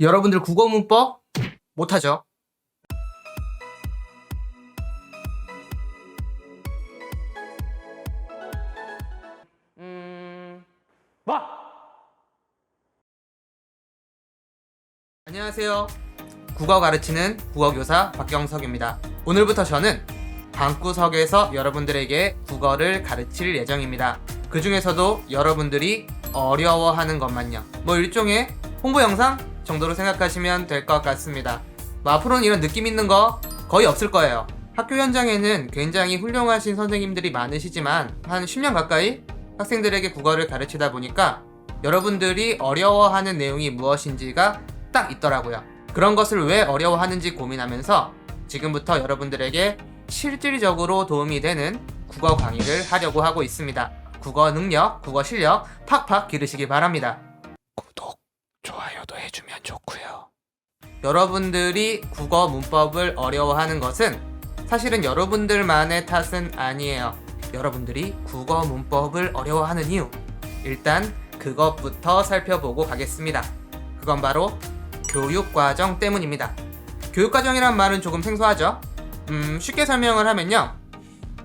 여러분들 국어 문법 못하죠? 음... 뭐? 안녕하세요. 국어 가르치는 국어교사 박경석입니다. 오늘부터 저는 방구석에서 여러분들에게 국어를 가르칠 예정입니다. 그 중에서도 여러분들이 어려워하는 것만요. 뭐 일종의 홍보 영상 정도로 생각하시면 될 것 같습니다. 뭐 앞으로는 이런 느낌 있는 거 거의 없을 거예요. 학교 현장에는 굉장히 훌륭하신 선생님들이 많으시지만 한 10년 가까이 학생들에게 국어를 가르치다 보니까 여러분들이 어려워하는 내용이 무엇인지가 딱 있더라고요. 그런 것을 왜 어려워하는지 고민하면서 지금부터 여러분들에게 실질적으로 도움이 되는 국어 강의를 하려고 하고 있습니다. 국어 능력, 국어 실력 팍팍 기르시기 바랍니다. 좋고요. 여러분들이 국어 문법을 어려워하는 것은 사실은 여러분들만의 탓은 아니에요. 여러분들이 국어 문법을 어려워하는 이유. 일단 그것부터 살펴보고 가겠습니다. 그건 바로 교육과정 때문입니다. 교육과정이란 말은 조금 생소하죠? 음, 쉽게 설명을 하면요.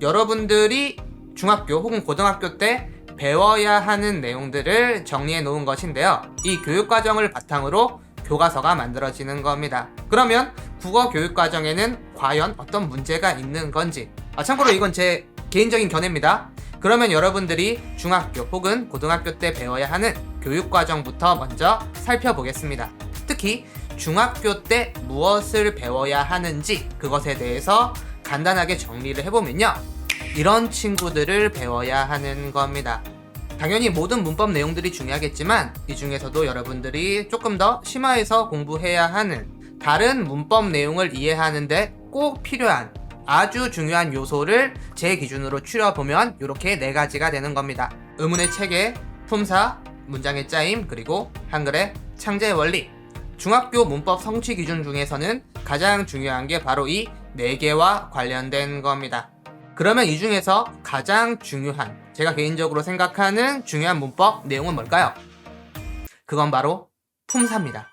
여러분들이 중학교 혹은 고등학교 때 배워야 하는 내용들을 정리해 놓은 것인데요. 이 교육과정을 바탕으로 교과서가 만들어지는 겁니다. 그러면 국어 교육 과정에는 과연 어떤 문제가 있는 건지. 아, 참고로 이건 제 개인적인 견해입니다. 그러면 여러분들이 중학교 혹은 고등학교 때 배워야 하는 교육 과정부터 먼저 살펴보겠습니다. 특히 중학교 때 무엇을 배워야 하는지 그것에 대해서 간단하게 정리를 해보면요. 이런 친구들을 배워야 하는 겁니다. 당연히 모든 문법 내용들이 중요하겠지만 이 중에서도 여러분들이 조금 더 심화해서 공부해야 하는 다른 문법 내용을 이해하는데 꼭 필요한 아주 중요한 요소를 제 기준으로 추려보면 이렇게 네 가지가 되는 겁니다. 의문의 체계, 품사, 문장의 짜임, 그리고 한글의 창제 원리. 중학교 문법 성취 기준 중에서는 가장 중요한 게 바로 이 네 개와 관련된 겁니다. 그러면 이 중에서 가장 중요한, 제가 개인적으로 생각하는 중요한 문법 내용은 뭘까요? 그건 바로 품사입니다.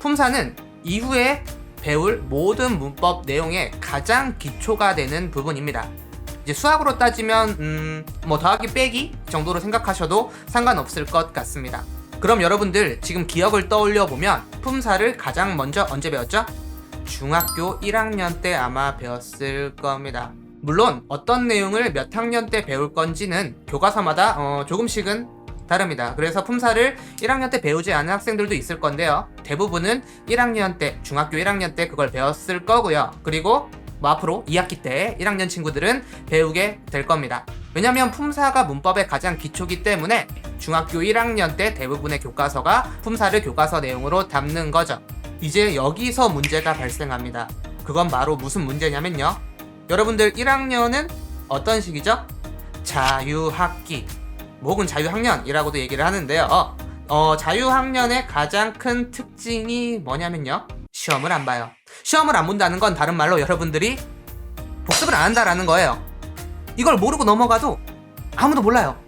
품사는 이후에 배울 모든 문법 내용의 가장 기초가 되는 부분입니다. 이제 수학으로 따지면 음, 뭐 더하기 빼기 정도로 생각하셔도 상관없을 것 같습니다. 그럼 여러분들 지금 기억을 떠올려 보면 품사를 가장 먼저 언제 배웠죠? 중학교 1학년 때 아마 배웠을 겁니다. 물론 어떤 내용을 몇 학년 때 배울 건지는 교과서마다 어, 조금씩은 다릅니다. 그래서 품사를 1학년 때 배우지 않은 학생들도 있을 건데요. 대부분은 1학년 때, 중학교 1학년 때 그걸 배웠을 거고요. 그리고 뭐 앞으로 2학기 때 1학년 친구들은 배우게 될 겁니다. 왜냐면 품사가 문법의 가장 기초기 때문에 중학교 1학년 때 대부분의 교과서가 품사를 교과서 내용으로 담는 거죠. 이제 여기서 문제가 발생합니다. 그건 바로 무슨 문제냐면요. 여러분들 1학년은 어떤 시기죠? 자유학기. 뭐 혹은 자유학년이라고도 얘기를 하는데요. 어, 어, 자유학년의 가장 큰 특징이 뭐냐면요. 시험을 안 봐요. 시험을 안 본다는 건 다른 말로 여러분들이 복습을 안 한다라는 거예요. 이걸 모르고 넘어가도 아무도 몰라요.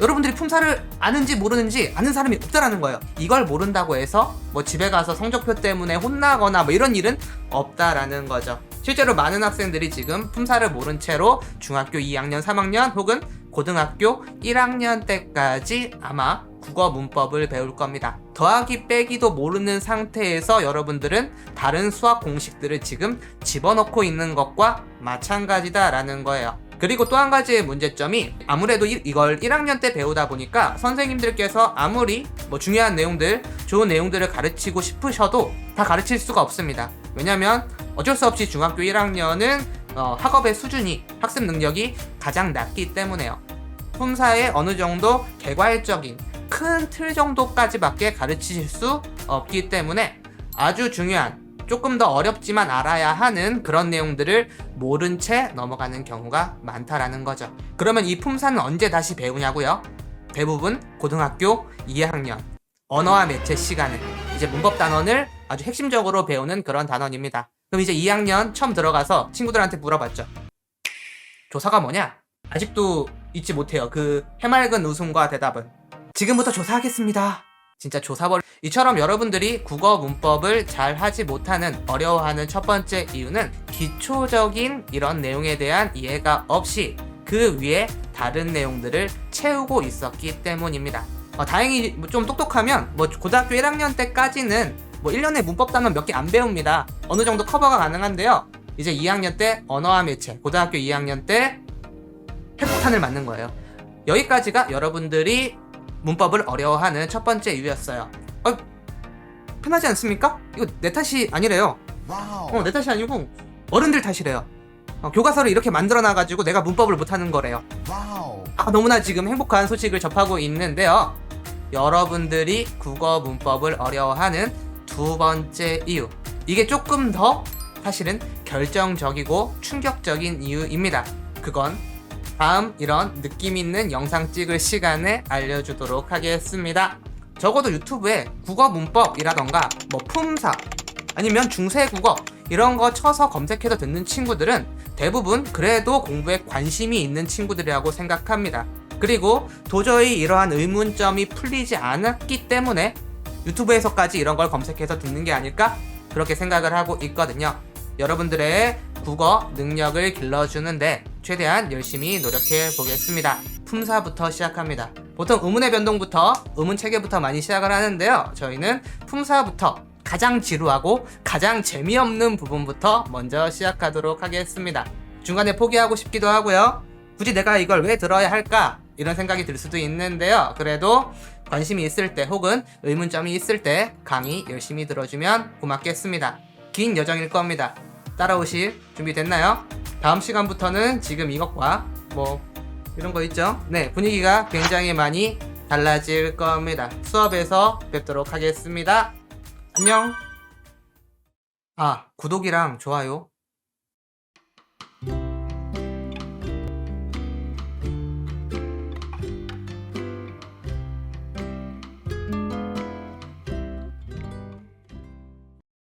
여러분들이 품사를 아는지 모르는지 아는 사람이 없다라는 거예요. 이걸 모른다고 해서 뭐 집에 가서 성적표 때문에 혼나거나 뭐 이런 일은 없다라는 거죠. 실제로 많은 학생들이 지금 품사를 모른 채로 중학교 2학년, 3학년 혹은 고등학교 1학년 때까지 아마 국어 문법을 배울 겁니다. 더하기 빼기도 모르는 상태에서 여러분들은 다른 수학 공식들을 지금 집어넣고 있는 것과 마찬가지다라는 거예요. 그리고 또 한 가지의 문제점이 아무래도 이, 이걸 1학년 때 배우다 보니까 선생님들께서 아무리 뭐 중요한 내용들, 좋은 내용들을 가르치고 싶으셔도 다 가르칠 수가 없습니다. 왜냐면 어쩔 수 없이 중학교 1학년은 어, 학업의 수준이 학습 능력이 가장 낮기 때문에요. 품사의 어느 정도 개괄적인 큰 틀 정도까지밖에 가르치실 수 없기 때문에 아주 중요한 조금 더 어렵지만 알아야 하는 그런 내용들을 모른 채 넘어가는 경우가 많다라는 거죠. 그러면 이 품사는 언제 다시 배우냐고요? 대부분 고등학교 2학년 언어와 매체 시간에 이제 문법 단원을 아주 핵심적으로 배우는 그런 단원입니다. 그럼 이제 2학년 처음 들어가서 친구들한테 물어봤죠. 조사가 뭐냐? 아직도 잊지 못해요. 그 해맑은 웃음과 대답은. 지금부터 조사하겠습니다. 진짜 조사벌 이처럼 여러분들이 국어 문법을 잘 하지 못하는 어려워하는 첫 번째 이유는 기초적인 이런 내용에 대한 이해가 없이 그 위에 다른 내용들을 채우고 있었기 때문입니다. 어, 다행히 뭐좀 똑똑하면 뭐 고등학교 1학년 때까지는 뭐 1년에 문법 단원 몇 개 안 배웁니다. 어느 정도 커버가 가능한데요. 이제 2학년 때 언어와 매체, 고등학교 2학년 때 핵폭탄을 맞는 거예요. 여기까지가 여러분들이 문법을 어려워하는 첫 번째 이유였어요. 어, 편하지 않습니까? 이거 내 탓이 아니래요. 어, 내 탓이 아니고 어른들 탓이래요. 어, 교과서를 이렇게 만들어놔가지고 내가 문법을 못하는 거래요. 아, 너무나 지금 행복한 소식을 접하고 있는데요. 여러분들이 국어 문법을 어려워하는 두 번째 이유. 이게 조금 더 사실은 결정적이고 충격적인 이유입니다. 그건 다음 이런 느낌 있는 영상 찍을 시간에 알려주도록 하겠습니다. 적어도 유튜브에 국어 문법이라던가 뭐 품사 아니면 중세 국어 이런 거 쳐서 검색해서 듣는 친구들은 대부분 그래도 공부에 관심이 있는 친구들이라고 생각합니다. 그리고 도저히 이러한 의문점이 풀리지 않았기 때문에 유튜브에서까지 이런 걸 검색해서 듣는 게 아닐까? 그렇게 생각을 하고 있거든요. 여러분들의 국어 능력을 길러주는데 최대한 열심히 노력해 보겠습니다. 품사부터 시작합니다. 보통 의문의 변동부터 의문 체계부터 많이 시작을 하는데요. 저희는 품사부터 가장 지루하고 가장 재미없는 부분부터 먼저 시작하도록 하겠습니다. 중간에 포기하고 싶기도 하고요. 굳이 내가 이걸 왜 들어야 할까? 이런 생각이 들 수도 있는데요. 그래도 관심이 있을 때 혹은 의문점이 있을 때 강의 열심히 들어주면 고맙겠습니다. 긴 여정일 겁니다. 따라오실 준비 됐나요? 다음 시간부터는 지금 이것과 뭐 이런 거 있죠? 네, 분위기가 굉장히 많이 달라질 겁니다. 수업에서 뵙도록 하겠습니다. 안녕. 아, 구독이랑 좋아요